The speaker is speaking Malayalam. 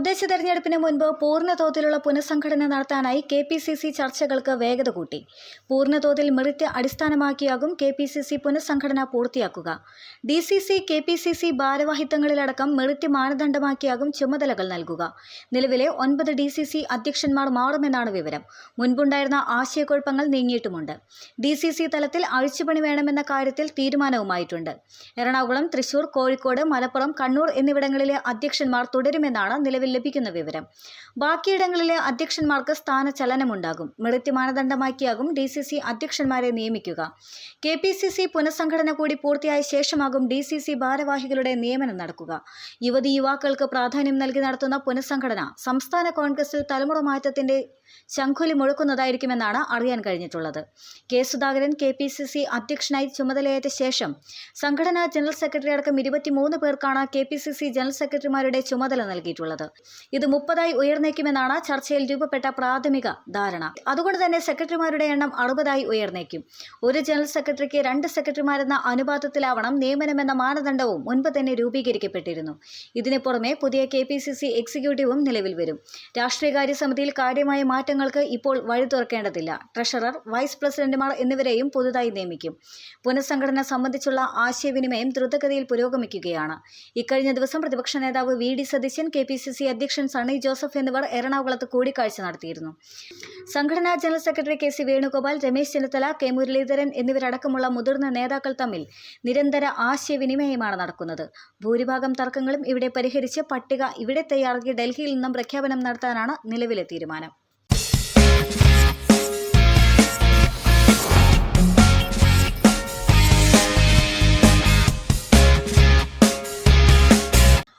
തദ്ദേശ തെരഞ്ഞെടുപ്പിന് മുൻപ് പൂർണ തോതിലുള്ള പുനഃസംഘടന നടത്താനായി കെ പി സി സി ചർച്ചകൾക്ക് വേഗത കൂട്ടി. പൂർണ തോതിൽ മെറിറ്റ് അടിസ്ഥാനമാക്കിയാകും കെ പി സി സി പുനഃസംഘടന പൂർത്തിയാക്കുക. D C C K P C C ഭാരവാഹിത്വങ്ങളിലടക്കം merit മാനദണ്ഡമാക്കിയാകും ചുമതലകൾ നൽകുക. നിലവിലെ ഒൻപത് ഡി സി സി അധ്യക്ഷന്മാർ മാറുമെന്നാണ് വിവരം. മുൻപുണ്ടായിരുന്ന ആശയക്കുഴപ്പങ്ങൾ നീങ്ങിയിട്ടുമുണ്ട്. ഡി സി സി തലത്തിൽ അഴിച്ചുപണി വേണമെന്ന കാര്യത്തിൽ തീരുമാനവുമായിട്ടുണ്ട്. എറണാകുളം തൃശൂർ കോഴിക്കോട് മലപ്പുറം കണ്ണൂർ എന്നിവിടങ്ങളിലെ അധ്യക്ഷന്മാർ തുടരുമെന്നാണ് നിലവിൽ ലഭിക്കുന്ന വിവരം. ബാക്കിയിടങ്ങളിലെ അധ്യക്ഷന്മാർക്ക് സ്ഥാനചലനമുണ്ടാകും. മെറിറ്റ് മാനദണ്ഡമാക്കിയാകും ഡി സി സി അധ്യക്ഷന്മാരെ നിയമിക്കുക. കെ പി സി സി പുനഃസംഘടന കൂടി പൂർത്തിയായ ശേഷമാകും ഡി സി സി ഭാരവാഹികളുടെ നിയമനം നടക്കുക. യുവതി യുവാക്കൾക്ക് പ്രാധാന്യം നൽകി നടത്തുന്ന പുനഃസംഘടന സംസ്ഥാന കോൺഗ്രസിൽ തലമുറ മാറ്റത്തിന്റെ ശംഖുലി മുഴക്കുന്നതായിരിക്കുമെന്നാണ് അറിയാൻ കഴിഞ്ഞിട്ടുള്ളത്. K Sudhakaran K P C C അധ്യക്ഷനായി ചുമതലയേറ്റ ശേഷം സംഘടനാ ജനറൽ സെക്രട്ടറി അടക്കം ഇരുപത്തിമൂന്ന് പേർക്കാണ് K P C C general സെക്രട്ടറിമാരുടെ ചുമതല നൽകിയിട്ടുള്ളത്. ഇത് മുപ്പതായി ഉയർന്നേക്കുമെന്നാണ് ചർച്ചയിൽ രൂപപ്പെട്ട പ്രാഥമിക ധാരണ. അതുകൊണ്ട് തന്നെ സെക്രട്ടറിമാരുടെ എണ്ണം അറുപതായി ഉയർന്നേക്കും. ഒരു ജനറൽ സെക്രട്ടറിക്ക് രണ്ട് സെക്രട്ടറിമാരെന്ന അനുപാതത്തിലാവണം നിയമനമെന്ന മാനദണ്ഡവും മുൻപ് തന്നെ രൂപീകരിക്കപ്പെട്ടിരുന്നു. ഇതിനു പുറമെ പുതിയ കെ പി സി സി എക്സിക്യൂട്ടീവും നിലവിൽ വരും. രാഷ്ട്രീയകാര്യ സമിതിയിൽ കാര്യമായ മാറ്റങ്ങൾക്ക് ഇപ്പോൾ വഴി തുറക്കേണ്ടതില്ല. ട്രഷറർ വൈസ് പ്രസിഡന്റുമാർ എന്നിവരെയും പുതുതായി നിയമിക്കും. പുനഃസംഘടന സംബന്ധിച്ചുള്ള ആശയവിനിമയം ദ്രുതഗതിയിൽ പുരോഗമിക്കുകയാണ്. ഇക്കഴിഞ്ഞ ദിവസം പ്രതിപക്ഷ നേതാവ് V D Satheesan K P C C അധ്യക്ഷൻ സണ്ണി ജോസഫ് എന്നിവർ എറണാകുളത്ത് കൂടിക്കാഴ്ച നടത്തിയിരുന്നു. സംഘടനാ general secretary K C Venugopal Ramesh Chennithala K Muraleedharan എന്നിവരടക്കമുള്ള മുതിർന്ന നേതാക്കൾ തമ്മിൽ നിരന്തര ആശയവിനിമയമാണ് നടക്കുന്നത്. ഭൂരിഭാഗം തർക്കങ്ങളും ഇവിടെ പരിഹരിച്ച് പട്ടിക ഇവിടെ തയ്യാറാക്കി ഡൽഹിയിൽ നിന്നും പ്രഖ്യാപനം നടത്താനാണ് നിലവിലെ തീരുമാനം.